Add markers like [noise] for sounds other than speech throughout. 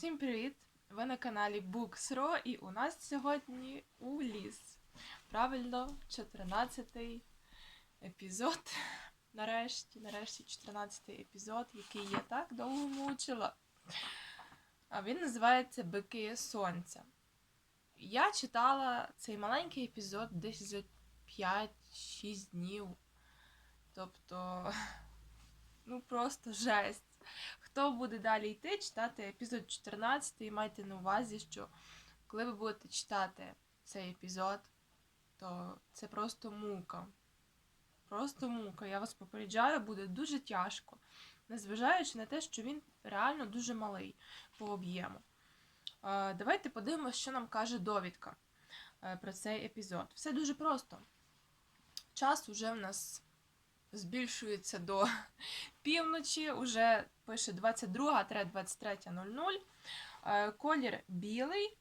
Всім привіт! Ви на каналі Books.ro і у нас сьогодні Уліс. Правильно, 14-й епізод. [laughs] Нарешті, нарешті 14-й епізод, який я так довго мучила. А він називається Бики Сонця. Я читала цей маленький епізод десь за 5-6 днів. Тобто, [laughs] ну просто жесть. Хто буде далі йти, читати епізод 14, і майте на увазі, що коли ви будете читати цей епізод, то це просто мука. Просто мука. Я вас попереджаю, буде дуже тяжко, незважаючи на те, що він реально дуже малий по об'єму. Е, Давайте подивимося, що нам каже довідка е, про цей епізод. Все дуже просто. Час уже в нас збільшується до [laughs] півночі, уже пише 22-23.00. Е, Колір білий.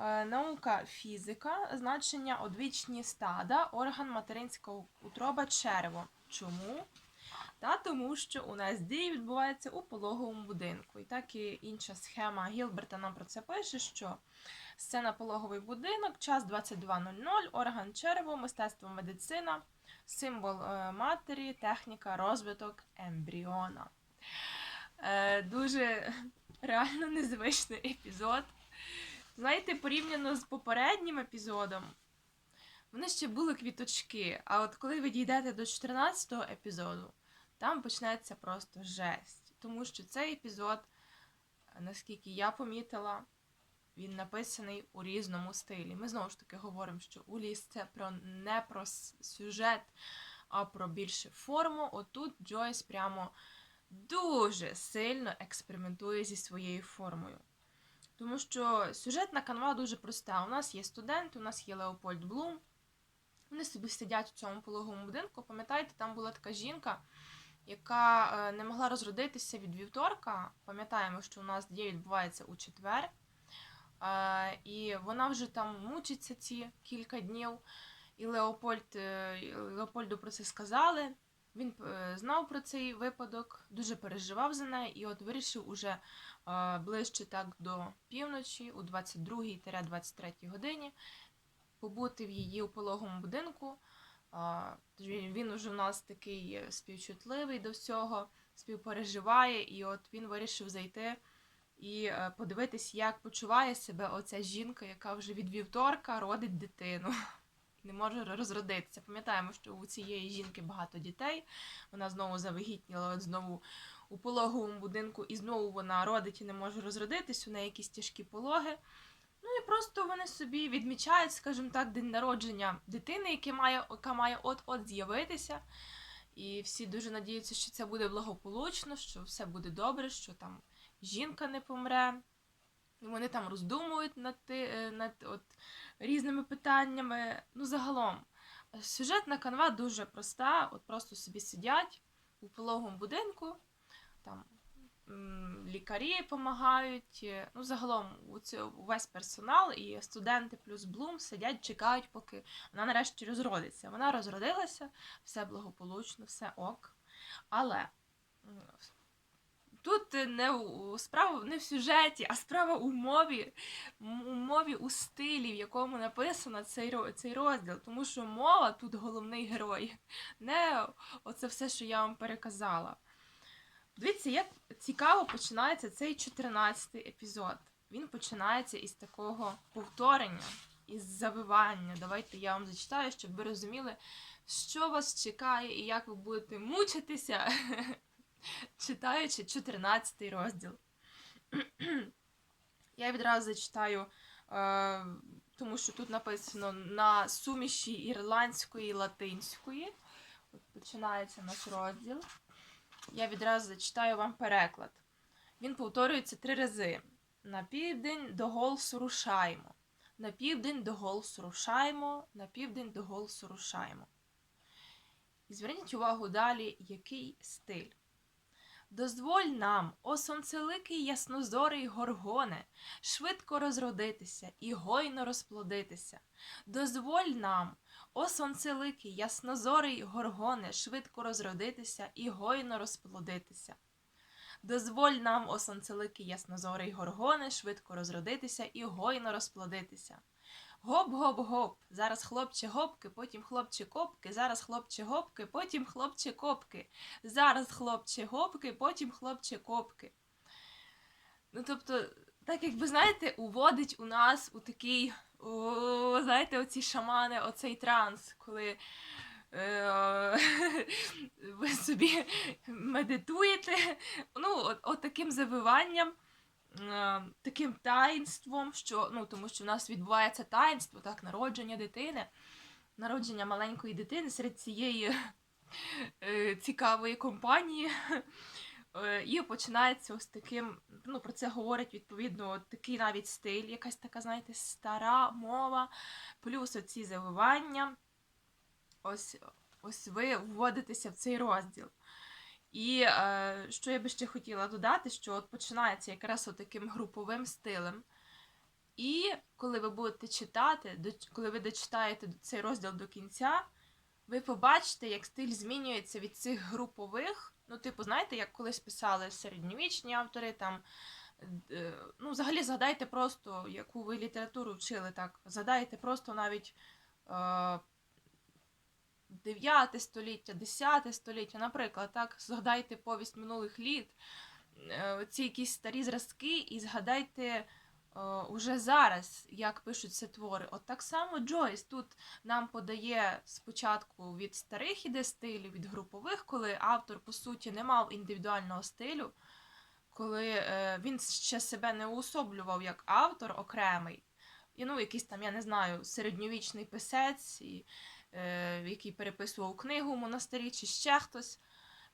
Е, Наука фізика, значення одвічні стада, орган материнського утроба черево. Чому? Та тому, що у нас дії відбуваються у пологовому будинку. І так і інша схема Гілберта нам про це пише, що сцена пологовий будинок, час 22.00, орган черево, мистецтво медицина, символ е, матері, техніка, розвиток ембріона. Е, дуже реально незвичний епізод. Знаєте, порівняно з попереднім епізодом, вони ще були квіточки. А от коли ви дійдете до 14-го епізоду, там почнеться просто жесть. Тому що цей епізод, наскільки я помітила, він написаний у різному стилі. Ми знову ж таки говоримо, що Уліс це про не про сюжет, а про більше форму. Отут Джойс прямо дуже сильно експериментує зі своєю формою. Тому що сюжетна канва дуже проста. У нас є студент, у нас є Леопольд Блум. Вони собі сидять у цьому пологовому будинку. Пам'ятаєте, там була така жінка, яка е, не могла розродитися від вівторка. Пам'ятаємо, що у нас дія відбувається у четвер. І вона вже там мучиться ці кілька днів. І Леопольд, е, Леопольду про це сказали. Він е, знав про цей випадок, дуже переживав за неї, і от вирішив уже е, ближче так до півночі, у 22-23 годині, побути в її у пологовому будинку. Він уже у нас такий співчутливий до всього, співпереживає, і от він вирішив зайти і е, подивитись, як почуває себе оця жінка, яка вже від вівторка родить дитину. [laughs] Не може розродитися. Пам'ятаємо, що у цієї жінки багато дітей. Вона знову завагітніла, знову у пологовому будинку, і знову вона родить і не може розродитись, у неї якісь тяжкі пологи. Ну і просто вони собі відмічають, скажімо так, день народження дитини, яке має, яка має от-от з'явитися. І всі дуже надіються, що це буде благополучно, що все буде добре, що там жінка не помре. Вони там роздумують над, е, над от, різними питаннями. Ну, загалом, сюжетна канва дуже проста. От просто собі сидять у пологовому будинку, там лікарі допомагають. е, Ну, загалом, увесь персонал і студенти плюс Блум сидять, чекають, поки вона нарешті розродиться. Вона розродилася, все благополучно, все ок. Але тут не у- справа не в сюжеті, а справа у мові, у мові у стилі, в якому написано цей, цей розділ. Тому що мова тут головний герой, не оце все, що я вам переказала. Дивіться, як цікаво починається цей 14-й епізод. Він починається із такого повторення, із завивання. Давайте я вам зачитаю, щоб ви розуміли, що вас чекає і як ви будете мучитися, [laughs] читаючи 14-й розділ. Я відразу зачитаю, е, тому що тут написано на суміші ірландської і латинської. От починається наш розділ. Я відразу зачитаю вам переклад. Він повторюється три рази. На південь до Голсу рушаємо. На південь до Голсу рушаємо, на південь до Голсу рушаємо. І зверніть увагу далі, який стиль. Дозволь нам, о сонцеликий яснозорий горгоне, швидко розродитися і гойно розплодитися. Дозволь нам, о сонцеликий яснозорий горгоне, швидко розродитися і гойно розплодитися. Дозволь нам, о сонцеликий яснозорий горгоне, швидко розродитися і гойно розплодитися. Гоп-гоп-гоп, зараз хлопче гопки, потім хлопче копки, зараз хлопче гопки, потім хлопче копки, зараз хлопче гопки, потім хлопче копки. Ну, тобто, так якби, знаєте, уводить у нас у такий, о, знаєте, оці шамани, оцей транс, коли е, [laughs] ви собі медитуєте, ну, от, от таким завиванням, е, таким таїнством, що, ну, тому що в нас відбувається таїнство, так, народження дитини, народження маленької дитини серед цієї е, цікавої компанії. Е, І починається ось таким, ну про це говорить відповідно такий навіть стиль, якась така, знаєте, стара мова, плюс оці завивання. Ось, ось ви вводитеся в цей розділ. І е, що я би ще хотіла додати, що от починається якраз таким груповим стилем. І коли ви будете читати, коли ви дочитаєте цей розділ до кінця, ви побачите, як стиль змінюється від цих групових. Ну, типу, знаєте, як колись писали середньовічні автори, там. е, Ну, взагалі згадайте просто, яку ви літературу вчили, так. Згадайте просто навіть е, 9 століття, 10 століття, наприклад, так, згадайте повість минулих літ, е, ці якісь старі зразки, і згадайте е, уже зараз, як пишуться твори. От так само Джойс тут нам подає спочатку від старих іде стилів, від групових, коли автор, по суті, не мав індивідуального стилю, коли е, він ще себе не уособлював як автор окремий. І, ну, якийсь там, я не знаю, середньовічний писець, і, який переписував книгу в монастирі, чи ще хтось.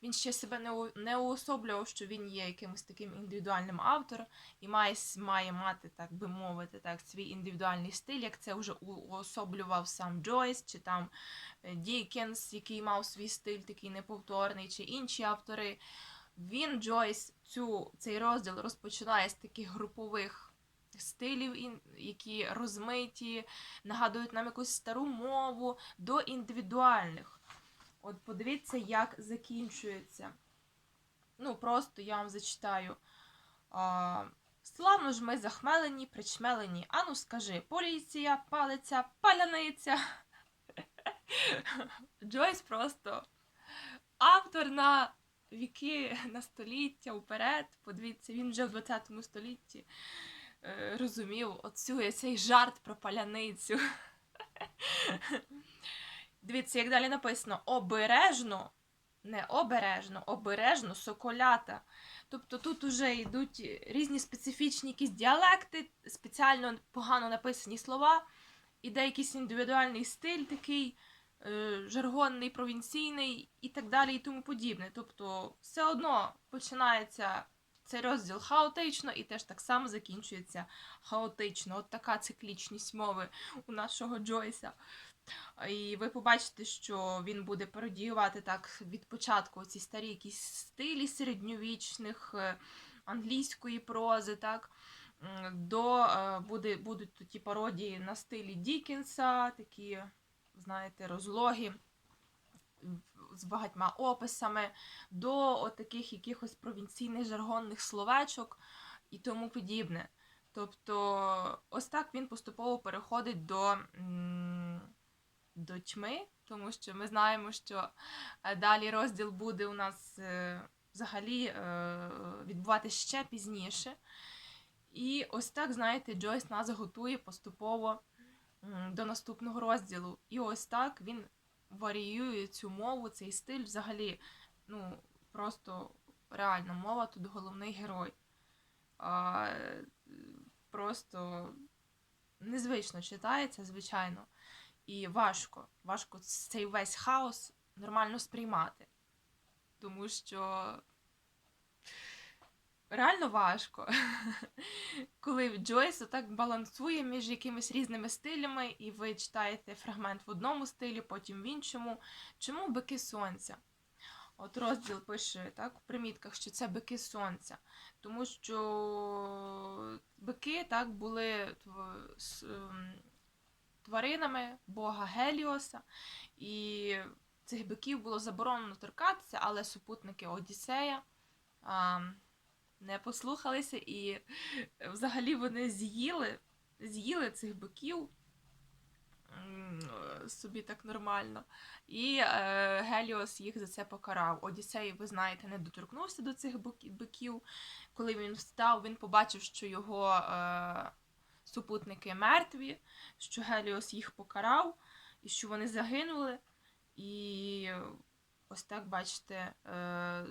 Він ще себе не, уособлював, що він є якимось таким індивідуальним автором і має, має мати, так би мовити, так, свій індивідуальний стиль, як це вже уособлював сам Джойс, чи там е, Дікенс, який мав свій стиль такий неповторний, чи інші автори. Він, Джойс, цю, цей розділ розпочинає з таких групових стилів, які розмиті, нагадують нам якусь стару мову, до індивідуальних. От подивіться, як закінчується. Ну, просто я вам зачитаю. А, Славно ж ми захмелені, причмелені. Ану, скажи, поліція, палиця, паляниця. [laughs] Джойс просто автор на віки, на століття вперед. Подивіться, він вже в 20 столітті розумів оцю цей жарт про паляницю. [laughs] Дивіться, як далі написано: обережно, не обережно, обережно соколята. Тобто тут вже йдуть різні специфічні якісь діалекти, спеціально погано написані слова, іде якийсь індивідуальний стиль такий, е, жаргонний, провінційний і так далі, і тому подібне. Тобто, все одно починається цей розділ хаотично і теж так само закінчується хаотично. От така циклічність мови у нашого Джойса. І ви побачите, що він буде пародіювати так від початку ці старі якісь стилі середньовічних е, англійської прози, так. До е, буде, будуть ті пародії на стилі Дікенса, такі, знаєте, розлоги з багатьма описами, до таких якихось провінційних жаргонних словечок і тому подібне. Тобто, ось так він поступово переходить до, до тьми, тому що ми знаємо, що е, далі розділ буде у нас е, взагалі е, відбуватися ще пізніше. І ось так, знаєте, Джойс нас готує поступово до наступного розділу. І ось так він варіює цю мову, цей стиль взагалі. Ну, просто реально мова тут головний герой. А, просто незвично читається, звичайно. І важко, важко цей весь хаос нормально сприймати. Тому що реально важко, [laughs] коли Джойс так балансує між якимись різними стилями, і ви читаєте фрагмент в одному стилі, потім в іншому. Чому бики сонця? От розділ пише так, в примітках, що це бики сонця. Тому що бики так були ем, тваринами бога Геліоса, і цих биків було заборонено торкатися, але супутники Одіссея а, не послухалися, і е, взагалі вони з'їли, з'їли цих биків е, собі так нормально. І е, Геліос їх за це покарав. Одіссей, ви знаєте, не доторкнувся до цих биків. Коли він встав, він побачив, що його е, супутники мертві, що Геліос їх покарав, і що вони загинули. І ось так, бачите, е,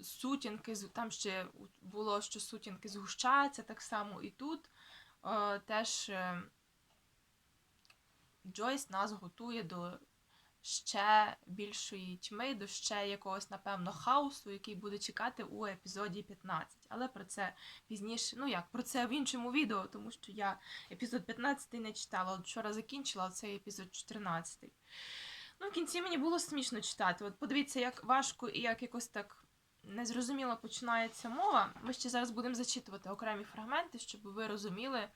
сутінки, там ще було, що сутінки згущаються, так само і тут. Е, теж е, Джойс нас готує до ще більшої тьми, до ще якогось, напевно, хаосу, який буде чекати у епізоді 15. Але про це пізніше, ну як, про це в іншому відео, тому що я епізод 15 не читала. От вчора закінчила цей епізод 14. Ну, в кінці мені було смішно читати. От подивіться, як важко і як якось так незрозуміло починається мова. Ми ще зараз будемо зачитувати окремі фрагменти, щоб ви розуміли,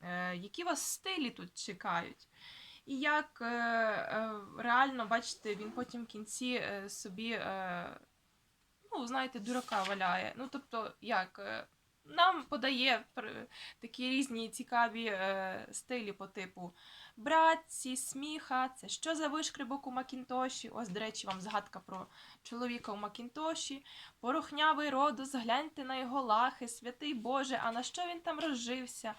е, які вас стилі тут чекають. І як е, е, реально, бачите, він потім в кінці собі, ну, знаєте, дурака валяє. Ну, тобто, як нам подає такі різні цікаві стилі по типу братці, сміха, це що за вишкрибок у Макінтоші? Ось, до речі, вам згадка про чоловіка у Макінтоші. Порохнявий родос, гляньте на його лахи, святий Боже, а на що він там розжився?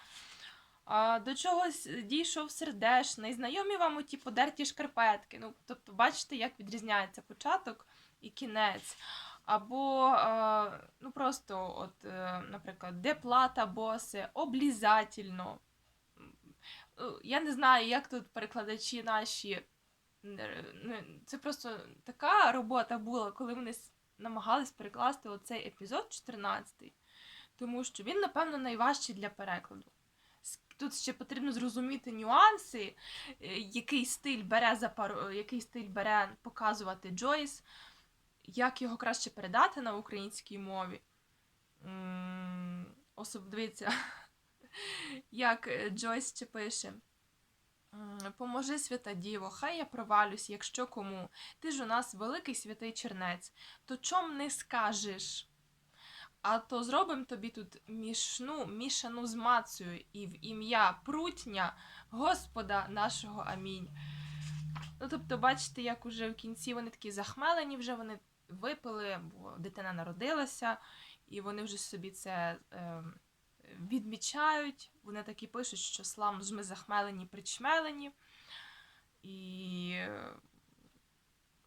А, до чогось дійшов сердешний, знайомі вам оті подерті шкарпетки. Ну, тобто, бачите, як відрізняється початок і кінець. Або, е, ну просто, от, е, наприклад, де плата боси, облізательно. Е, Я не знаю, як тут перекладачі наші. е, ну, Це просто така робота була, коли вони намагались перекласти оцей епізод 14, тому що він, напевно, найважчий для перекладу. Тут ще потрібно зрозуміти нюанси, е, який стиль бере за пару, який стиль бере показувати Джойс, як його краще передати на українській мові. М, Особ, дивіться, [laughs] як е, Джойс пише. Поможи, свята Діво, хай я провалюсь, якщо кому. Ти ж у нас великий святий чернець, то чом не скажеш? А то зробим тобі тут мішну, мішану з мацею і в ім'я прутня Господа нашого амінь. Ну, тобто, бачите, як уже в кінці вони такі захмелені, вже вони випили, бо дитина народилася, і вони вже собі це е, відмічають. Вони такі пишуть, що славно ж ми захмелені, причмелені. І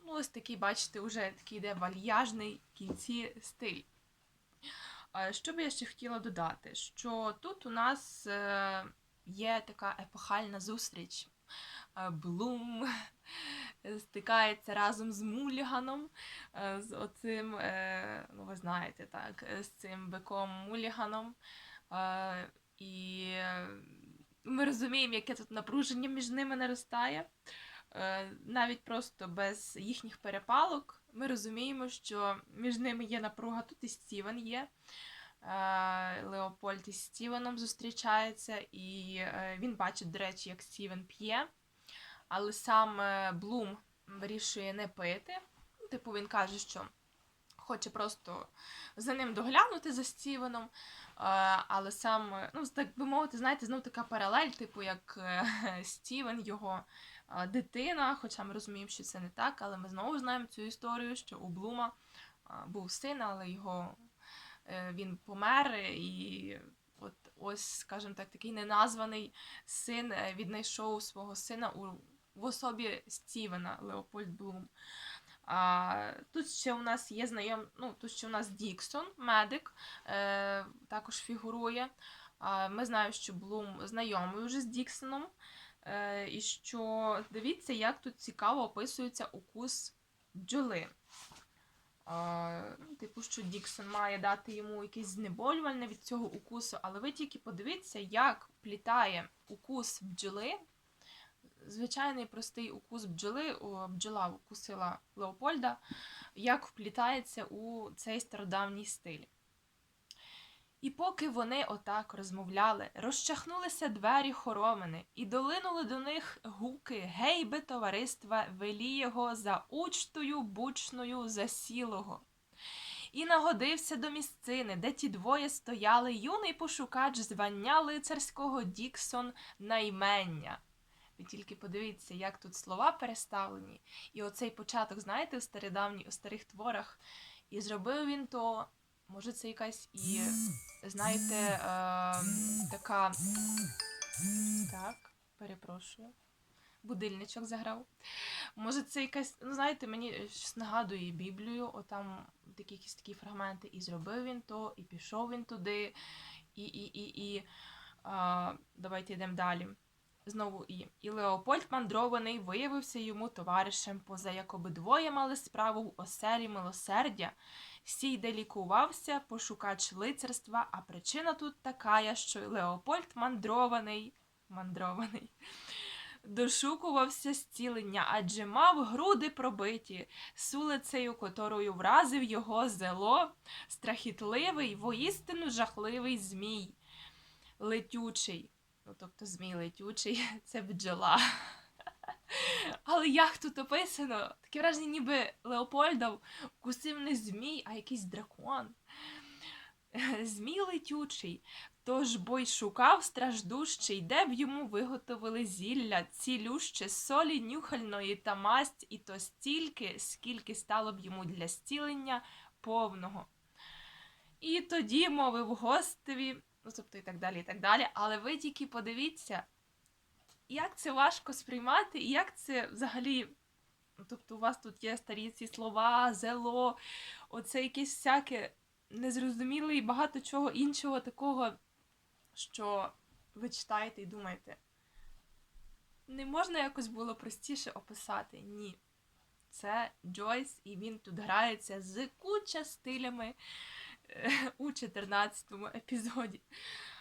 ну, ось такий, бачите, вже такий йде вальяжний кінці стиль. Що би я ще хотіла додати? Що тут у нас е, є така епохальна зустріч. Е, Блум [laughs] стикається разом з Муліганом, е, з оцим, ну ви знаєте, так, з цим биком Муліганом. І ми розуміємо, яке тут напруження між ними наростає. Е, Навіть просто без їхніх перепалок ми розуміємо, що між ними є напруга, тут і Стівен є. Е, Леопольд із Стівеном зустрічається, і е, він бачить, до речі, як Стівен п'є, але сам Блум вирішує не пити. Типу, він каже, що хоче просто за ним доглянути за Стівеном. Е, Але сам, ну, так би мовити, знаєте, знов така паралель, типу, як е, [laughs] Стівен, його е, дитина. Хоча ми розуміємо, що це не так, але ми знову знаємо цю історію, що у Блума був син, але його він помер, і от ось, скажімо так, такий неназваний син віднайшов свого сина у, в особі Стівена Леопольд Блум. А, тут ще у нас є знайом, ну, тут ще у нас Діксон, медик, е, також фігурує. А, ми знаємо, що Блум знайомий вже з Діксоном. Е, і що дивіться, як тут цікаво описується укус бджоли. Ну, типу, що Діксон має дати йому якесь знеболювальне від цього укусу, але ви тільки подивіться, як плітає укус бджоли. Звичайний простий укус бджоли, бджола укусила Леопольда, як вплітається у цей стародавній стиль. І поки вони отак розмовляли, розчахнулися двері хоромини, і долинули до них гуки гейби товариства Велієго за учтою бучною засілого. і нагодився до місцини, де ті двоє стояли юний пошукач звання лицарського Діксон наймення. Ви тільки подивіться, як тут слова переставлені. І оцей початок, знаєте, у стародавні, у старих творах. І зробив він то, може, це якась і, знаєте, е, така. Так, перепрошую. Будильничок заграв. Може, це якась, ну знаєте, мені щось нагадує Біблію, отам такі якісь такі фрагменти. І зробив він то, і пішов він туди, і, і, і, і. А, давайте йдемо далі. Знову і. І Леопольд мандрований виявився йому товаришем, поза як обидвоє мали справу в оселі милосердя. Сій, де лікувався, пошукач лицарства, а причина тут така, що Леопольд мандрований, мандрований, дошукувався зцілення, адже мав груди пробиті, сулицею, котрою вразив його зело, страхітливий, воістину жахливий змій, летючий. Ну, тобто змій летючий [laughs] це бджола. Але як тут описано? Таке враження, ніби Леопольда вкусив не змій, а якийсь дракон. [laughs] Змій летючий. Тож бой шукав страждущий, де б йому виготовили зілля, цілюще, солі нюхальної та масть, і то стільки, скільки стало б йому для зцілення повного. І тоді мовив гостеві, ну тобто і так далі, і так далі. Але ви тільки подивіться, як це важко сприймати, і як це взагалі. Тобто, у вас тут є старі ці слова, зело, оце якесь всяке незрозуміле і багато чого іншого такого, що ви читаєте і думаєте. Не можна якось було простіше описати? Ні. Це Джойс, і він тут грається з куча стилями [laughs] у 14-му епізоді.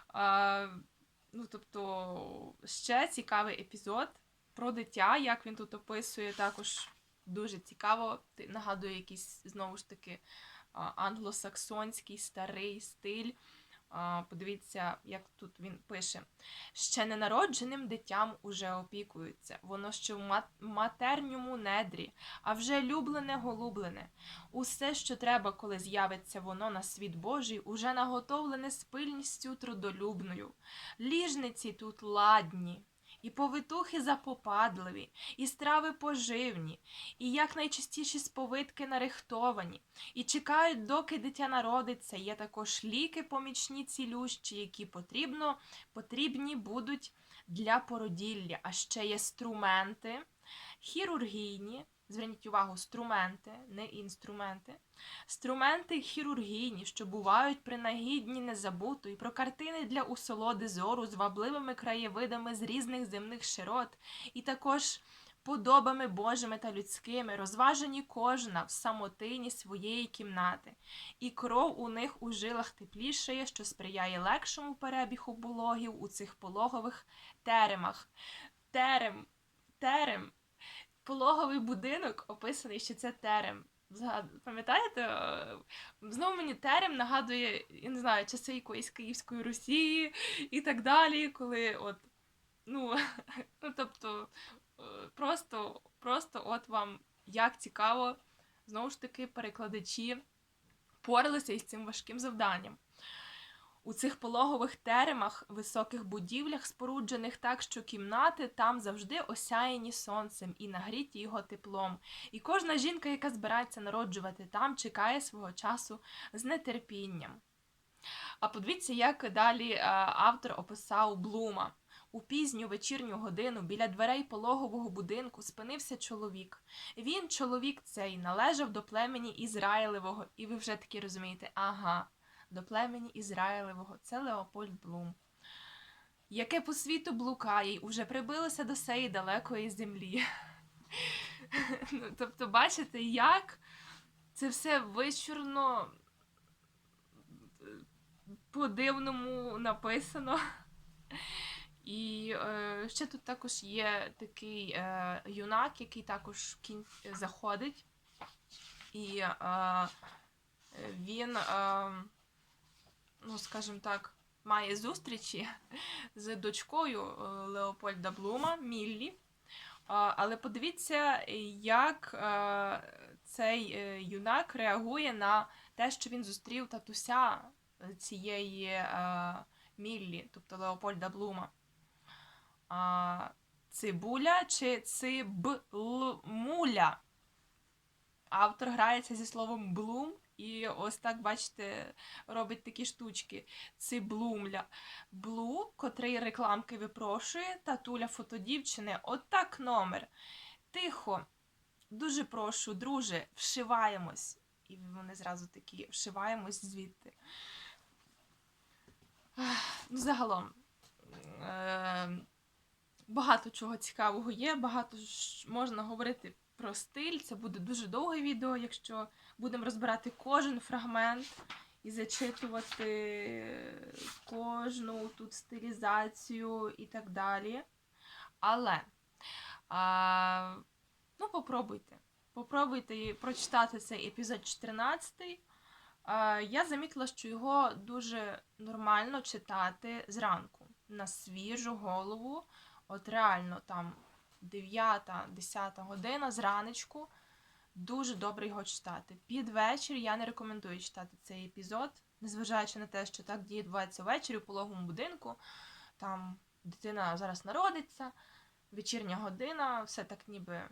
А, ну, тобто, ще цікавий епізод про дитя, як він тут описує, також дуже цікаво. Нагадує якийсь, знову ж таки, англосаксонський старий стиль. Подивіться, як тут він пише. Ще ненародженим дитям уже опікуються. Воно ще в матерньому недрі, а вже люблене голублене. Усе, що треба, коли з'явиться воно на світ Божий, уже наготовлене з пильністю трудолюбною. Ліжниці тут ладні, і повитухи запопадливі, і страви поживні, і якнайчастіші сповитки нарихтовані, і чекають, доки дитя народиться. Є також ліки помічні цілющі, які потрібно, потрібні будуть для породілля. А ще є струменти, хірургійні. Зверніть увагу, струменти, не інструменти. Струменти хірургійні, що бувають принагідні незабуто, і про картини для усолоди зору з вабливими краєвидами з різних земних широт, і також подобами Божими та людськими, розважені кожна в самотині своєї кімнати, і кров у них у жилах теплішає, що сприяє легшому перебігу пологів у цих пологових теремах. Терем, терем, пологовий будинок описаний, що це терем. Пам'ятаєте? е, Знову мені терем нагадує, я не знаю, часи якоїсь Київської Росії і так далі, коли от, ну, [laughs] ну тобто, е, просто, просто от вам як цікаво, знову ж таки, перекладачі поралися із цим важким завданням. У цих пологових теремах, високих будівлях, споруджених так, що кімнати там завжди осяяні сонцем і нагріті його теплом. І кожна жінка, яка збирається народжувати там, чекає свого часу з нетерпінням. А подивіться, як далі е, автор описав Блума. У пізню вечірню годину біля дверей пологового будинку спинився чоловік. Він, чоловік цей, належав до племені Ізраїлевого, і ви вже таки розумієте, ага, до племені Ізраїлевого. Це Леопольд Блум. Яке по світу блукає, й уже прибилося до сеї далекої землі. [laughs] ну, тобто, бачите, як це все вичурно по-дивному написано. І е, ще тут також є такий е, юнак, який також в кін... заходить. І е, він, е, ну, скажімо так, має зустрічі [laughs] з дочкою е, Леопольда Блума, Міллі. Але подивіться, як е, цей е, юнак реагує на те, що він зустрів татуся цієї Міллі, тобто Леопольда Блума. Цибуля чи цибл-муля? Автор грається зі словом блум, і ось так, бачите, робить такі штучки. Циблумля. Блу, котрий рекламки випрошує, татуля фотодівчини. Отак номер. Тихо. Дуже прошу, друже, вшиваємось. І вони зразу такі вшиваємось звідти. Ну, загалом. Е- багато чого цікавого є, багато можна говорити про стиль. Це буде дуже довге відео, якщо будемо розбирати кожен фрагмент і зачитувати кожну тут стилізацію і так далі. Але а, ну, попробуйте. Попробуйте прочитати цей епізод 14. А, я замітила, що його дуже нормально читати зранку на свіжу голову. От реально там 9-10 година зранечку. Дуже добре його читати. Під вечір я не рекомендую читати цей епізод, незважаючи на те, що так дії відбувається ввечері у пологовому будинку. Там дитина зараз народиться, вечірня година, все так ніби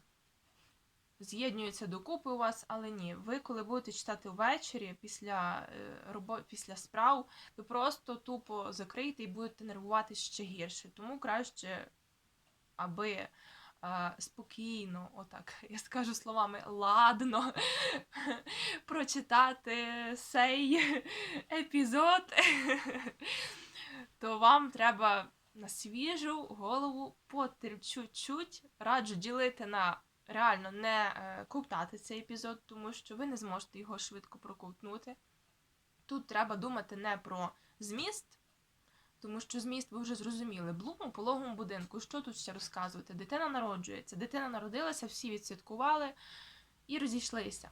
з'єднується докупи у вас, але ні. Ви, коли будете читати ввечері після е, робо... після справ, ви просто тупо закриєте і будете нервувати ще гірше. Тому краще, аби е, спокійно, отак, [laughs] я скажу словами, ладно [laughs] прочитати цей [laughs] епізод, то вам треба на свіжу голову потр чуть-чуть раджу ділити на реально не е, ковтати цей епізод, тому що ви не зможете його швидко проковтнути. Тут треба думати не про зміст, тому що зміст ви вже зрозуміли. Блум у пологовому будинку. Що тут ще розказувати? Дитина народжується, дитина народилася, всі відсвяткували і розійшлися.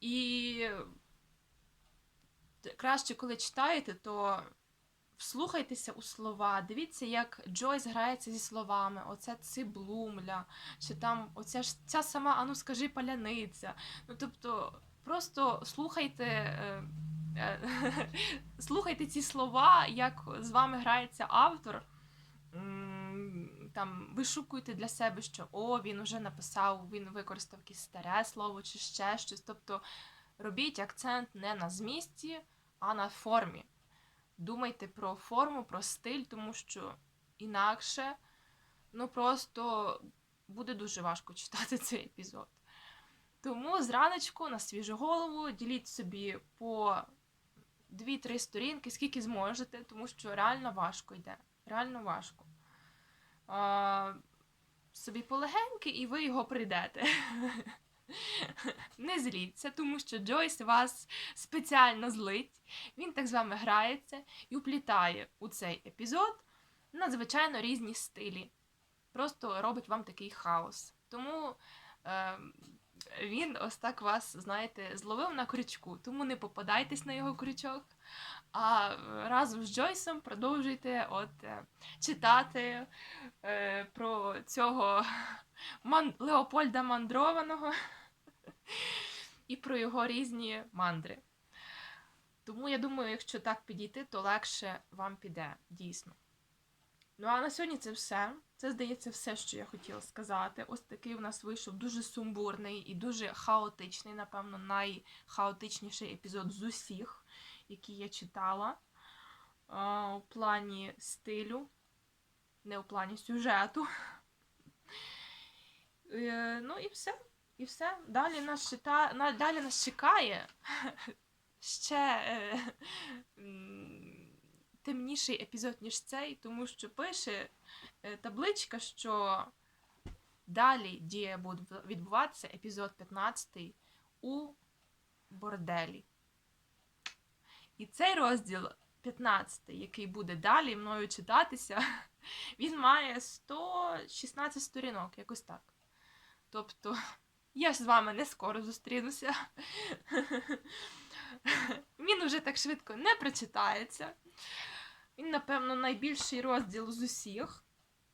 І краще, коли читаєте, то вслухайтеся у слова, дивіться, як Джойс грається зі словами, оця циблумля, чи там оця ж ця сама, ану скажи паляниця. Ну тобто, просто слухайте. Е, [laughs] слухайте ці слова, як з вами грається автор. Там вишукуйте для себе, що о, він вже написав, він використав якесь старе слово чи ще щось. Тобто робіть акцент не на змісті, а на формі. Думайте про форму, про стиль, тому що інакше ну просто буде дуже важко читати цей епізод. Тому зраночку на свіжу голову діліть собі по 2-3 сторінки, скільки зможете, тому що реально важко йде. Реально важко. А, Собі полегеньки, і ви його прийдете. Не зліться, тому що Джойс вас спеціально злить. Він так з вами грається і уплітає у цей епізод надзвичайно різні стилі. Просто робить вам такий хаос. Тому е, він ось так вас, знаєте, зловив на крючку, тому не попадайтесь на його крючок. А разом з Джойсом продовжуйте от, е, читати е, про цього Ман... Леопольда Мандрованого і про його різні мандри. Тому я думаю, якщо так підійти, то легше вам піде, дійсно. Ну, а на сьогодні це все. Це, здається, все, що я хотіла сказати. Ось такий у нас вийшов дуже сумбурний і дуже хаотичний, напевно, найхаотичніший епізод з усіх, які я читала. У плані стилю, не у плані сюжету. Е, ну і все. І все. Далі нас чита... далі нас чекає [laughs] ще е... темніший епізод, ніж цей, тому що пише е, табличка, що далі дія буде відбуватися епізод 15 у борделі. І цей розділ 15, який буде далі мною читатися, [laughs] він має 116 сторінок, якось так. Тобто. Я ж з вами не скоро зустрінуся. [laughs] Він уже так швидко не прочитається. Він, напевно, найбільший розділ з усіх.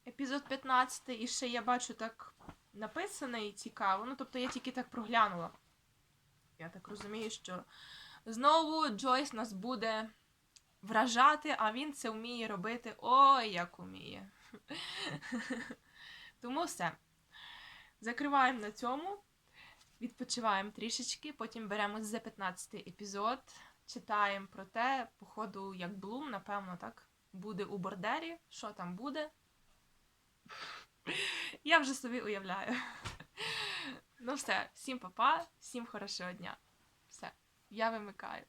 Епізод 15, і ще я бачу так написаний і цікаво. Ну, тобто я тільки так проглянула. Я так розумію, що Знову Джойс нас буде вражати, а він це вміє робити. Ой, як уміє. [laughs] Тому все. Закриваємо на цьому. Відпочиваємо трішечки, потім беремо за 15 епізод, читаємо про те, походу, як Блум, напевно, так, буде у бордері. Що там буде? Я вже собі уявляю. Ну все, всім па-па, всім хорошого дня. Все, я вимикаю.